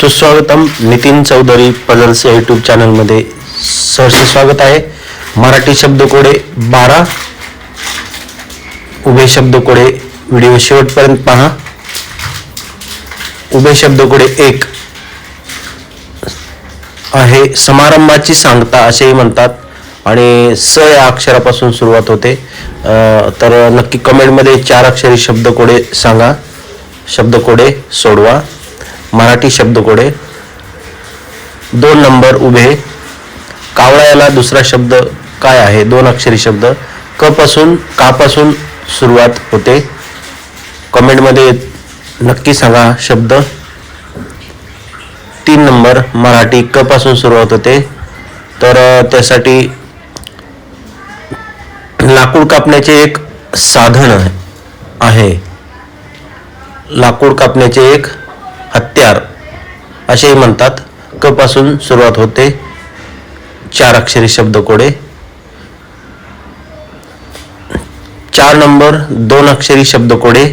सुस्वागतम नितीन चौधरी पझल्स या यूट्यूब चॅनलमध्ये सहर्ष स्वागत आहे. मराठी शब्दकोडे बारा उभे शब्दकोडे व्हिडिओ शेवटपर्यंत पहा. उभे शब्दकोडे एक आहे समारंभाची सांगता असेही म्हणतात आणि स या अक्षरापासून सुरुवात होते. तर नक्की कमेंटमध्ये चार अक्षरी शब्दकोडे सांगा. शब्दकोडे सोडवा. मराठी शब्दकोडे. दोन नंबर उभे. कावळा याला दुसरा शब्द काय आहे? दोन अक्षरी शब्द. क पासून का पासून सुरुवात होते? कमेंटमध्ये नक्की सांगा शब्द. तीन नंबर मराठी क पासून सुरुवात होते. तर त्यासाठी लाकूड कापण्याचे एक साधन आहे. लाकूड कापण्याचे एक हत्यार असेही म्हणतात. क पासून सुरुवात होते. चार अक्षरी शब्दकोडे चार नंबर दोन अक्षरी शब्दकोडे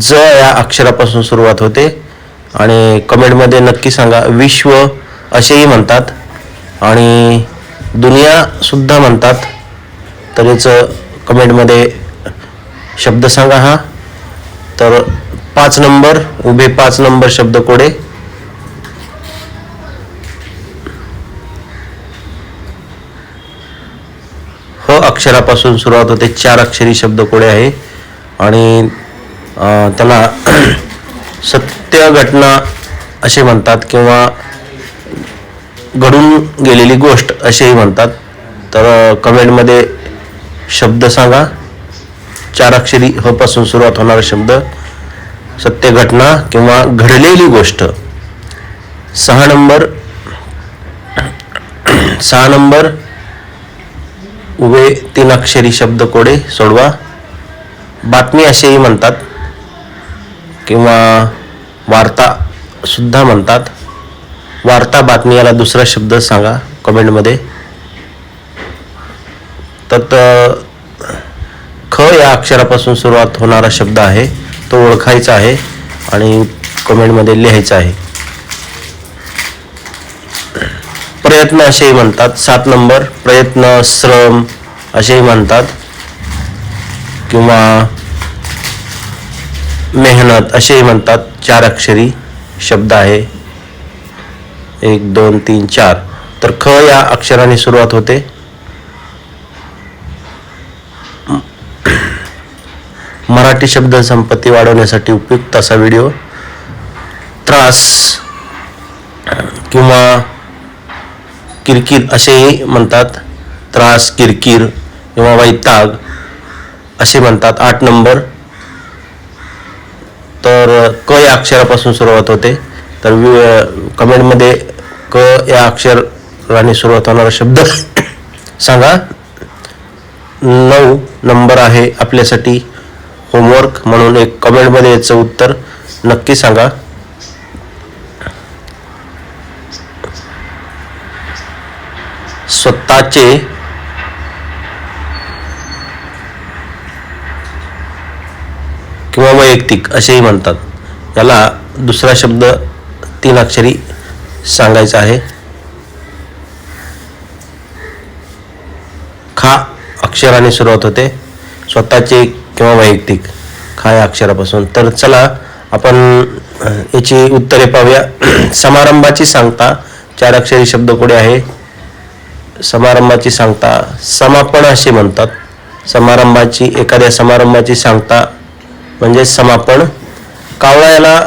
ज या अक्षरापासून सुरुवात होते. आणि कमेंटमध्ये नक्की सांगा विश्व असेही म्हणतात. आणि दुनियासुद्धा म्हणतात. तर याचं कमेंटमध्ये शब्द सांगा हा. तर पाच नंबर उभे पाच नंबर शब्दकोडे ह अक्षरापासून सुरुवात होते चार अक्षरी शब्दकोडे आहे. आणि त्याला सत्य घटना असे म्हणतात किंवा घडून गेलेली गोष्ट असेही म्हणतात. तर कमेंटमध्ये शब्द सांगा. चार अक्षरी ह पासून सुरुवात होणारा शब्द सत्य घटना किंवा घडलेली गोष्ट. सहा नंबर सहा नंबर उभे तीन अक्षरी शब्द कोडे सोडवा. बातमी असेही म्हणतात किंवा वार्ता सुद्धा म्हणतात. वार्ता बातमी याला दुसरा शब्द सांगा कमेंटमध्ये. तर त- या अक्षरापासून सुरुवात होणारा शब्द आहे. तो ओळखायचा आहे आणि कमेंटमध्ये लिहायचा आहे. प्रयत्न असेही म्हणतात. सात नंबर प्रयत्न श्रम असेही म्हणतात. किंवा मेहनत असेही म्हणतात. चार अक्षरी शब्द आहे. एक दोन तीन चार. तर ख या अक्षराने सुरुवात होते. मराठी शब्द संपत्ती वाढवण्यासाठी उपयुक्त असा व्हिडिओ. त्रास किंवा किरकिर असेही म्हणतात. त्रास किरकिर किंवा वैताग असे म्हणतात. आठ नंबर. तर क या अक्षरापासून सुरुवात होते. तर वि- कमेंटमध्ये क या अक्षराने सुरुवात होणारा शब्द सांगा. नऊ नंबर आहे आपल्यासाठी. होमवर्क म्हणून एक कमेंटमध्ये याचं उत्तर नक्की सांगा. स्वतःचे किंवा वैयक्तिक असेही म्हणतात. याला दुसरा शब्द तीन अक्षरी सांगायचा आहे. खा अक्षराने सुरुवात होते. स्वतःचे किंवा वैयक्तिक काय अक्षरापासून? तर चला आपण याची उत्तरे पाहूया. समारंभाची सांगता चार अक्षरी शब्द शब्दकोडे आहे? समारंभाची सांगता समापन असे म्हणतात. समारंभाची एखाद्या समारंभाची सांगता म्हणजे समापन. कावळ्याला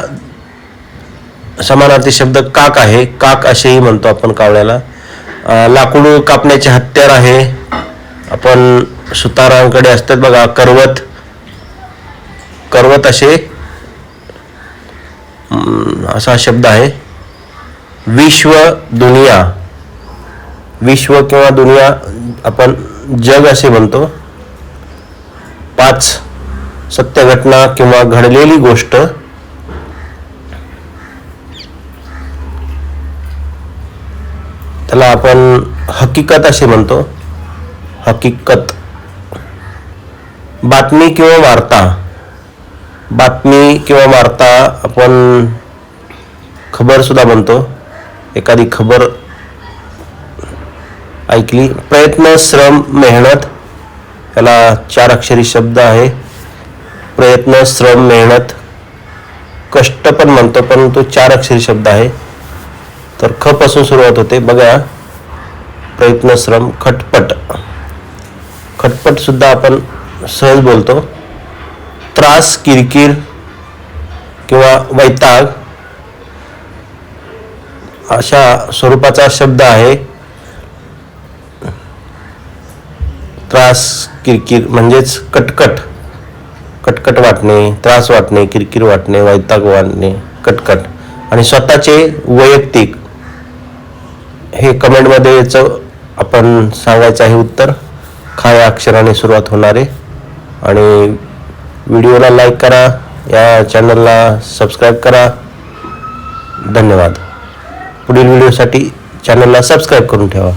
समानार्थी शब्द काक आहे. काक असेही म्हणतो आपण कावळ्याला. लाकूड कापण्याचे हत्यार आहे. आपण सुतारांकडे असतात बघा करवत करवत असे. असा शब्द आहे. विश्व दुनिया. विश्व किंवा दुनिया आपण जग असे म्हणतो. पाच सत्य घटना किंवा घडलेली गोष्ट. त्याला आपण हकीकत असे म्हणतो. हकीकत. बातमी किंवा वार्ता. बातमी किंवा वार्ता आपण खबर सुद्धा म्हणतो. एखादी खबर ऐकली. प्रयत्न श्रम मेहनत याला चार अक्षरी शब्द आहे. प्रयत्न श्रम मेहनत कष्ट पण म्हणतो पण तो चार अक्षरी शब्द आहे. तर खपासून सुरुवात होते. बघा. प्रयत्न श्रम खटपट. खटपट सुद्धा आपण सहज बोलतो. त्रास किरकिर किंवा वैताग अशा स्वरूपाचा शब्द आहे. त्रास किरकिर म्हणजेच कटकट. कटकट वाटणे त्रास वाटणे किरकिर वाटणे वैताग वाटणे कटकट. आणि स्वतःचे वैयक्तिक. हे कमेंटमध्ये याचं आपण सांगायचं आहे उत्तर. खा या अक्षराने सुरुवात होणारे आणि व्हिडिओला लाईक करा या चॅनलला सबस्क्राईब करा. धन्यवाद. पुढील व्हिडिओसाठी चॅनलला सबस्क्राईब करून ठेवा.